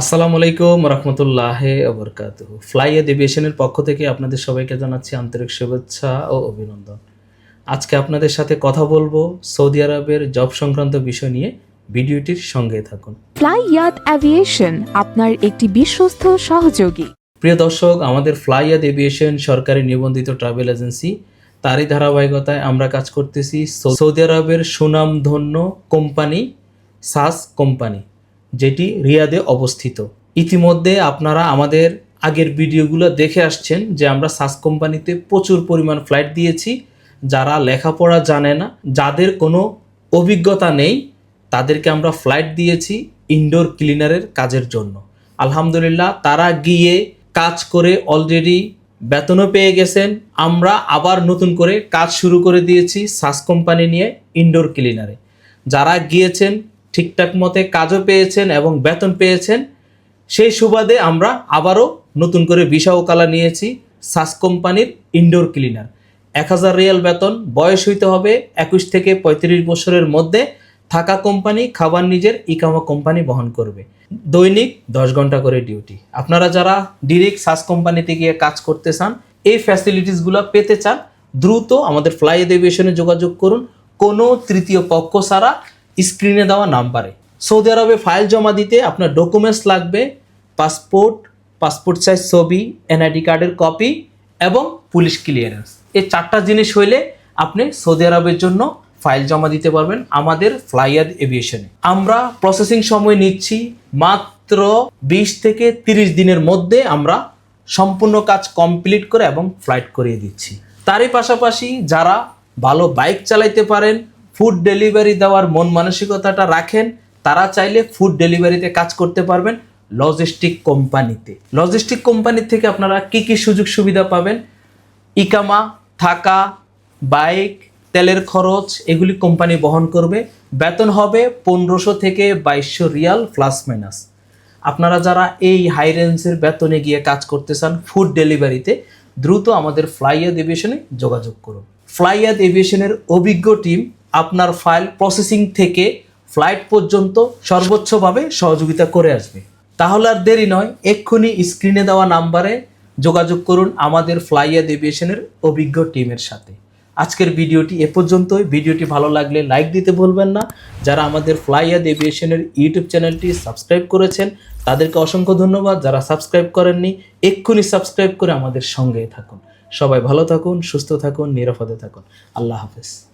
আসসালামু আলাইকুম রহমতুল্লাহ বরকাত ফ্লাই এভিয়েশনের পক্ষ থেকে আপনাদের সবাইকে জানাচ্ছি আন্তরিক শুভেচ্ছা ও অভিনন্দন। আজকে আপনাদের সাথে কথা বলব সৌদি আরবের জব সংক্রান্ত বিষয় নিয়ে। ভিডিওটির সঙ্গে থাকুন। ফ্লাই ইয়াত অ্যাভিয়েশন আপনার একটি বিশ্বস্ত সহযোগী। প্রিয় দর্শক আমাদের ফ্লাইয়াদ এভিয়েশন সরকারি নিবন্ধিত ট্রাভেল এজেন্সি। তারই ধারাবাহিকতায় আমরা কাজ করতেছি সৌদি আরবের সুনামধন্য কোম্পানি সাস কোম্পানি। যেটি রিয়াদে অবস্থিত। ইতিমধ্যে আপনারা আমাদের আগের ভিডিওগুলো দেখে আসছেন যে আমরা সাস কোম্পানিতে প্রচুর পরিমাণ ফ্লাইট দিয়েছি। যারা লেখাপড়া জানে না, যাদের কোনো অভিজ্ঞতা নেই, তাদেরকে আমরা ফ্লাইট দিয়েছি ইনডোর ক্লিনারের কাজের জন্য। আলহামদুলিল্লাহ, তারা গিয়ে কাজ করে অলরেডি বেতনও পেয়ে গেছেন। আমরা আবার নতুন করে কাজ শুরু করে দিয়েছি সাস কোম্পানি নিয়ে ইনডোর ক্লিনারে। যারা গিয়েছেন ঠিকঠাক মতে কাজও পেয়েছেন এবং বেতন পেয়েছেন। সেই সুবাদে আমরা আবারও নতুন করে ভিসা ওকালা নিয়েছি সাস কোম্পানির ইনডোর ক্লিনার এক হাজার রিয়াল বেতন, বয়স হইতে হবে একুশ থেকে পঁয়ত্রিশ বছরের মধ্যে থাকা কোম্পানি খাবার নিজের ইকামা কোম্পানি বহন করবে। দৈনিক দশ ঘণ্টা করে ডিউটি আপনারা যারা ডিরেক্ট সাস কোম্পানিতে গিয়ে কাজ করতে চান, এই ফ্যাসিলিটিসগুলো পেতে চান, দ্রুত আমাদের ফ্লাই এভিয়েশনে যোগাযোগ করুন। কোনো তৃতীয় পক্ষ ছাড়া স্ক্রিনে দেওয়া নাম্বারে। সৌদি আরবে ফাইল জমা দিতে আপনার ডকুমেন্টস লাগবে, পাসপোর্ট পাসপোর্ট সাইজ ছবি, এনআইডি কার্ডের কপি এবং পুলিশ ক্লিয়ারেন্স। এই চারটা জিনিস হইলে আপনি সৌদি আরবের জন্য ফাইল জমা দিতে পারবেন আমাদের ফ্লাইয়ার এভিয়েশনে। আমরা প্রসেসিং সময় নিচ্ছি মাত্র বিশ থেকে তিরিশ দিনের মধ্যে আমরা সম্পূর্ণ কাজ কমপ্লিট করে এবং ফ্লাইট করিয়ে দিচ্ছি। তারই পাশাপাশি যারা ভালো বাইক চালাইতে পারেন ফুড ডেলিভারি দেওয়ার মন মানসিকতাটা রাখেন। তারা চাইলে ফুড ডেলিভারিতে কাজ করতে পারবেন লজিস্টিক কোম্পানিতে লজিস্টিক কোম্পানি থেকে আপনারা কি কি সুযোগ সুবিধা পাবেন? ইকামা, থাকা, বাইক, তেলের খরচ, এগুলি কোম্পানি বহন করবে। বেতন হবে পনেরোশো থেকে বাইশশো রিয়াল প্লাস মাইনাস আপনারা যারা এই হাই রেঞ্জের বেতনে গিয়ে কাজ করতে চান ফুড ডেলিভারিতে দ্রুত আমাদের ফ্লাইয়াদ এভিয়েশনে যোগাযোগ করুন। ফ্লাইয়াদ এভিয়েশনের অভিজ্ঞ টিম আপনার ফাইল প্রসেসিং থেকে ফ্লাইট পর্যন্ত সর্বোচ্চভাবে সহযোগিতা করে আসবে। তাহলে আর দেরি নয়, এক্ষুনি স্ক্রিনে দেওয়া নাম্বারে যোগাযোগ করুন আমাদের ফ্লাইয়াদ এভিয়েশনের অভিজ্ঞ টিমের সাথে। আজকের ভিডিওটি এ পর্যন্তই। ভিডিওটি ভালো লাগলে লাইক দিতে ভুলবেন না। যারা আমাদের ফ্লাইয়াদ এভিয়েশনের ইউটিউব চ্যানেলটি সাবস্ক্রাইব করেছেন, তাদেরকে অসংখ্য ধন্যবাদ। যারা সাবস্ক্রাইব করেননি, এক্ষুনি সাবস্ক্রাইব করে আমাদের সঙ্গে থাকুন। সবাই ভালো থাকুন, সুস্থ থাকুন, নিরাপদে থাকুন। আল্লাহ হাফেজ।